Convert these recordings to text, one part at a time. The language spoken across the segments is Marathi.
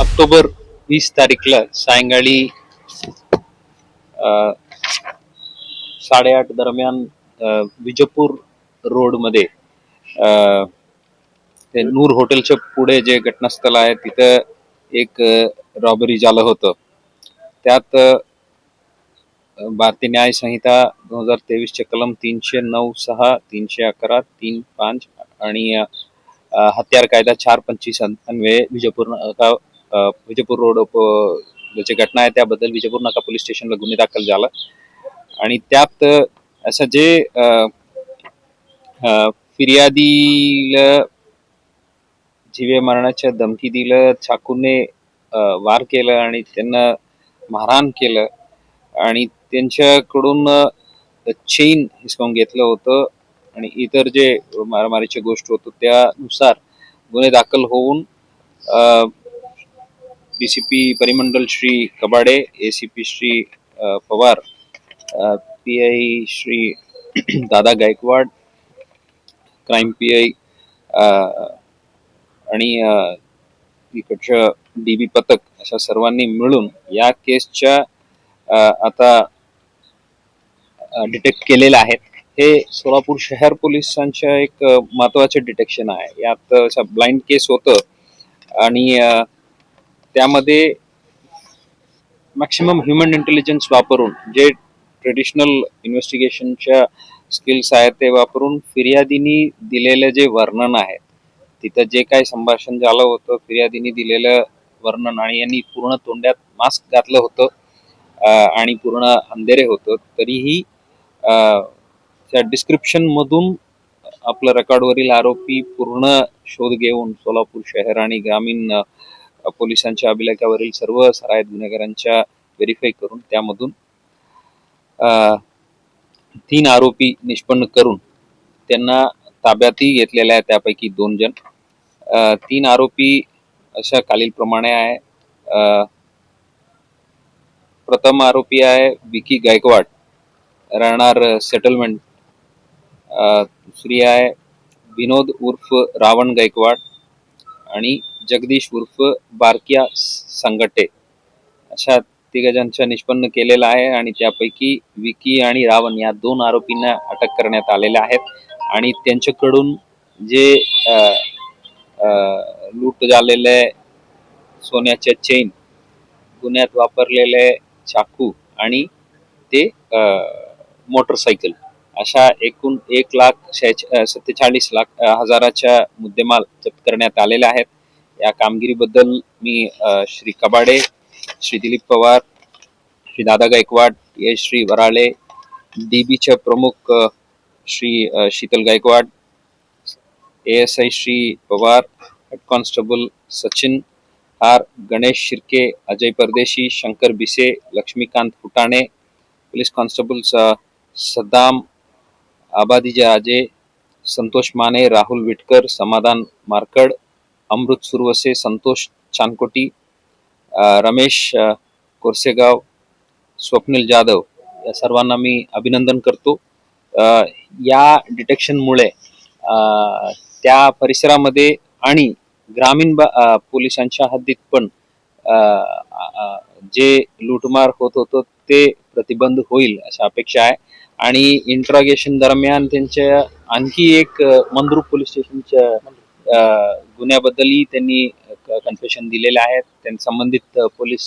ऑक्टोबर वीस तारीखला सायंकाळी अ, साडेआठ दरम्यान विजयपूर रोडमध्ये ते नूर हॉटेलच्या पुढे जे घटनास्थळ आहे तिथं एक रॉबरी झालं होतं. त्यात भारतीय न्याय संहिता दोन हजार तेवीसचे कलम तीनशे नऊ सहा तीनशे अकरा तीन पाच आणि हत्यार कायदा चार पंचवीस अन्वये विजयपूर नाका विजयपूर रोड जे घटना आहे त्याबद्दल विजयपूर नाका पोलीस स्टेशनला गुन्हे दाखल झाला. आणि त्यात असं जे फिर्यादीला जीवे मारण्याच्या धमकी दिलं चाकूने वार केलं आणि त्यांना मारहाण केलं. आणि त्यांच्याकडून चेन हिसकावून घेतलं होतं. आणि इतर जे मारामारीच्या गोष्ट होतं त्यानुसार गुन्हे दाखल होऊन पी सी पी परिमंडल Shri Kabade A C P Shri Pawar P I Shri Dada Gaikwad crime P I आणि इकडचं डी बी पथक अशा सर्वांनी मिळून या केसच्या आता डिटेक्ट केलेल्या आहेत. हे सोलापूर शहर पोलिसांच्या एक महत्त्वाचे डिटेक्शन आहे. यात ब्लाइंड केस होतं आणि त्यामध्ये मॅक्सिमम ह्युमन इंटेलिजन्स वापरून जे ट्रेडिशनल इन्व्हेस्टिगेशनच्या स्किल्स आहेत ते वापरून फिर्यादीनी दिलेलं जे वर्णन आहे तिथं जे काही संभाषण झालं होतं फिर्यादीने दिलेलं वर्णन आणि यांनी पूर्ण तोंडात मास्क घातलं होतं आणि पूर्ण अंधेरे होतं तरीही अं, त्या डिस्क्रिप्शन मधून आपलं रेकॉर्डवरील आरोपी पूर्ण शोध घेऊन सोलापूर शहर आणि ग्रामीण पोलिसांच्या अभिलेखावरील सर्व सरायत गुन्हेगारांच्या व्हेरीफाय करून त्यामधून अं, तीन आरोपी निष्पन्न करून त्यांना ताब्यातही घेतलेल्या आहेत त्यापैकी दोन जण. तीन आरोपी अशा खालीलप्रमाणे आहे. प्रथम आरोपी आहे विकी गायकवाड. राहणार सेटलमेंट. दुसरी आहे विनोद उर्फ रावण गायकवाड आणि जगदीश उर्फ बारकिया संगटे. अशा तिघांच्या निष्पन्न केलेला आहे आणि त्यापैकी विकी आणि रावण या दोन आरोपींना अटक करण्यात आलेल्या आहेत. आणि त्यांच्याकडून जे लूट झालेले सोन्याच्या चेन गुन्ह्यात वापरलेले चाकू आणि ते मोटरसायकल अशा एकूण एक लाख शहाच- सत्तेचाळीस लाख हजाराच्या मुद्देमाल जप्त करण्यात आलेले आहेत. या कामगिरीबद्दल मी श्री कबाडे श्री दिलीप पवार श्री दादा गायकवाड यश श्री वराळे डीबीचे प्रमुख Shri Sheetal Gaikwad S I Shri Pawar head constable Sachin R Ganesh Shirke Ajay Pardeshi Shankar Bise Laxmikant Phutane police constables अ, सद्दाम आबादीजा आजे संतोष माने राहुल विटकर समाधान मारकड अमृत सुरवसे संतोष चानकोटी रमेश कोरसेगाव स्वप्नील जाधव या सर्वांना मी अभिनंदन करतो. या डिटेक्शनमुळे त्या परिसरामध्ये आणि ग्रामीण पोलिसांच्या हद्दीत पण जे लूटमार होत होतं ते प्रतिबंध होईल अशा अपेक्षा आहे. आणि इंट्रॉगेशन दरम्यान त्यांच्या आणखी एक मंद्रुप पोलीस स्टेशनच्या गुन्ह्याबद्दलही त्यांनी कन्फेशन दिलेले आहेत. त्यांनी संबंधित पोलीस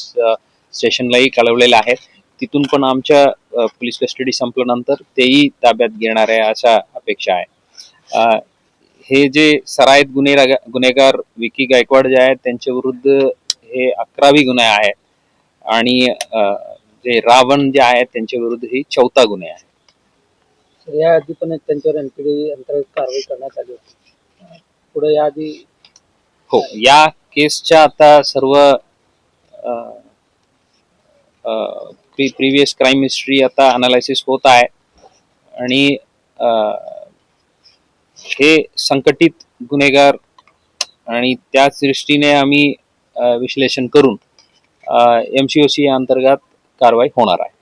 स्टेशनलाही कळवलेलं आहे तिथून पण आमच्या पोलीस कस्टडी संपल्यानंतर तेही ताब्यात घेणार आहे अशा अपेक्षा आहे. हे जे सराईत गुन्हे गुन्हेगार विकी गायकवाड जे आहेत त्यांच्या विरुद्ध हे अकरावी गुन्हे आहे आणि जे रावण जे आहेत त्यांच्या विरुद्ध ही चौथा गुन्हे आहे. तर याआधी पण त्यांच्यावर एनपीडी अंतर्गत कारवाई करण्यात आली होती. पुढे याआधी हो या केसच्या आता सर्व प्रिव्हियस क्राईम हिस्ट्री आता अनालायसिस होत आहे. आणि हे संकटित गुन्हेगार आणि त्याच दृष्टीने आम्ही विश्लेषण करून एम सी ओ सी अंतर्गत कारवाई होणार आहे.